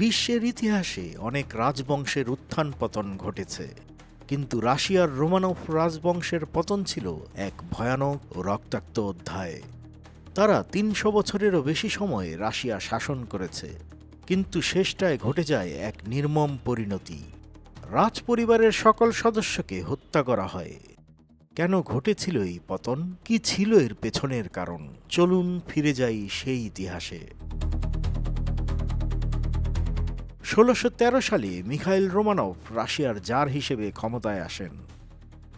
বিশ্বের ইতিহাসে অনেক রাজবংশের উত্থান পতন ঘটেছে। কিন্তু রাশিয়ার রোমানভ রাজবংশের পতন ছিল এক ভয়ানক ও রক্তাক্ত অধ্যায়। তারা তিনশো বছরেরও বেশি সময় রাশিয়া শাসন করেছে। কিন্তু শেষটায় ঘটে যায় এক নির্মম পরিণতি। রাজ পরিবারের সকল সদস্যকে হত্যা করা হয়। কেন ঘটেছিল এই পতন? কি ছিল এর পেছনের কারণ? চলুন ফিরে যাই সেই ইতিহাসে। ষোলোশো সালে মিখাইল রোমানভ রাশিয়ার জার হিসেবে ক্ষমতায় আসেন।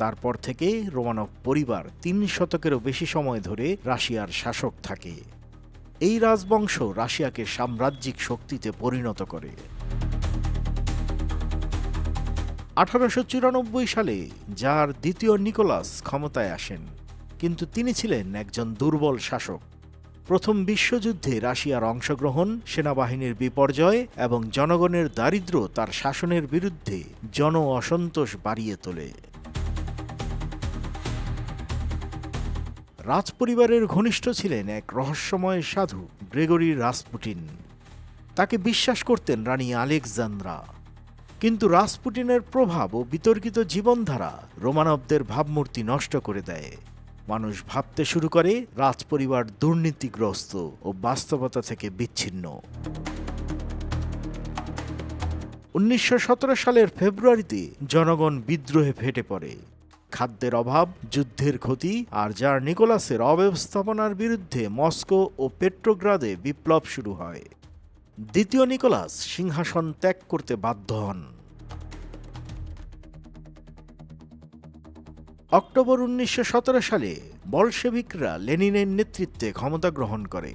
তারপর থেকে রোমানভ পরিবার তিন শতকেরও বেশি সময় ধরে রাশিয়ার শাসক থাকে। এই রাজবংশ রাশিয়াকে সাম্রাজ্যিক শক্তিতে পরিণত করে। আঠারোশো চুরানব্বই সালে যার দ্বিতীয় নিকোলাস ক্ষমতায় আসেন, কিন্তু তিনি ছিলেন একজন দুর্বল শাসক। প্রথম বিশ্বযুদ্ধে রাশিয়ার অংশগ্রহণ, সেনাবাহিনীর বিপর্যয় এবং জনগণের দারিদ্র্য তার শাসনের বিরুদ্ধে জন অসন্তোষ বাড়িয়ে তোলে। রাজপরিবারের ঘনিষ্ঠ ছিলেন এক রহস্যময় সাধু, গ্রেগরি রাসপুটিন তাকে বিশ্বাস করতেন রানী আলেকজান্দ্রা। কিন্তু রাসপুটিনের প্রভাব ও বিতর্কিত জীবনধারা রোমানবদের ভাবমূর্তি নষ্ট করে দেয়। মানুষ ভাবতে শুরু করে, রাজপরিবার দুর্নীতিগ্রস্ত ও বাস্তবতা থেকে বিচ্ছিন্ন। উনিশশো সতেরো সালের ফেব্রুয়ারিতে জনগণ বিদ্রোহে ফেটে পড়ে। খাদ্যের অভাব, যুদ্ধের ক্ষতি আর যার নিকোলাসের অব্যবস্থাপনার বিরুদ্ধে মস্কো ও পেট্রোগ্রাদে বিপ্লব শুরু হয়। দ্বিতীয় নিকোলাস সিংহাসন ত্যাগ করতে বাধ্য হন। অক্টোবর উনিশশো সতেরো সালে বলশেভিকরা লেনিনের নেতৃত্বে ক্ষমতা গ্রহণ করে,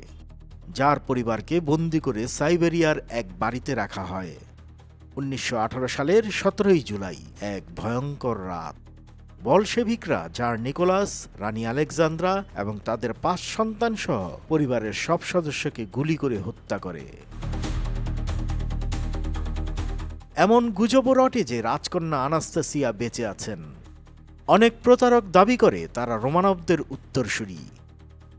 যার পরিবারকে বন্দি করে সাইবেরিয়ার এক বাড়িতে রাখা হয়। উনিশশো আঠারো সালের সতেরোই জুলাই, এক ভয়ঙ্কর রাত। বলশেভিকরা, যার নিকোলাস, রানী আলেকজান্দ্রা এবং তাদের পাঁচ সন্তান সহ পরিবারের সব সদস্যকে গুলি করে হত্যা করে। এমন গুজবও রটে যে রাজকন্যা আনাস্তাসিয়া বেঁচে আছেন। অনেক প্রতারক দাবি করে তারা রোমানবদের উত্তরসূরি।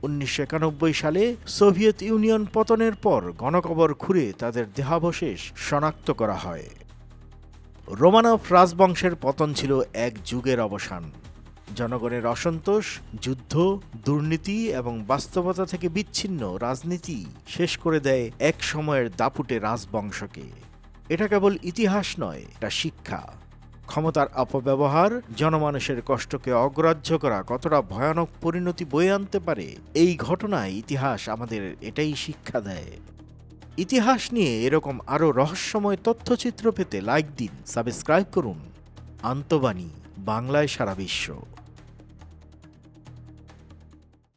উনিশশো একানব্বই সালে সোভিয়েত ইউনিয়ন পতনের পর গণকবর খুঁড়ে তাদের দেহাবশেষ শনাক্ত করা হয়। রোমানভ রাজবংশের পতন ছিল এক যুগের অবসান। জনগণের অসন্তোষ, যুদ্ধ, দুর্নীতি এবং বাস্তবতা থেকে বিচ্ছিন্ন রাজনীতি শেষ করে দেয় এক সময়ের দাপুটে রাজবংশকে। এটা কেবল ইতিহাস নয়, এটা শিক্ষা। ক্ষমতার অপব্যবহার, জনমানুষের কষ্টকে অগ্রাহ্য করা কতটা ভয়ানক পরিণতি বয়ে আনতে পারে, এই ঘটনায় ইতিহাস আমাদের এটাই শিক্ষা দেয়। ইতিহাস নিয়ে এরকম আরও রহস্যময় তথ্যচিত্র পেতে লাইক দিন সাবস্ক্রাইব করুন। আন্তবাণী, বাংলায় সারা বিশ্ব।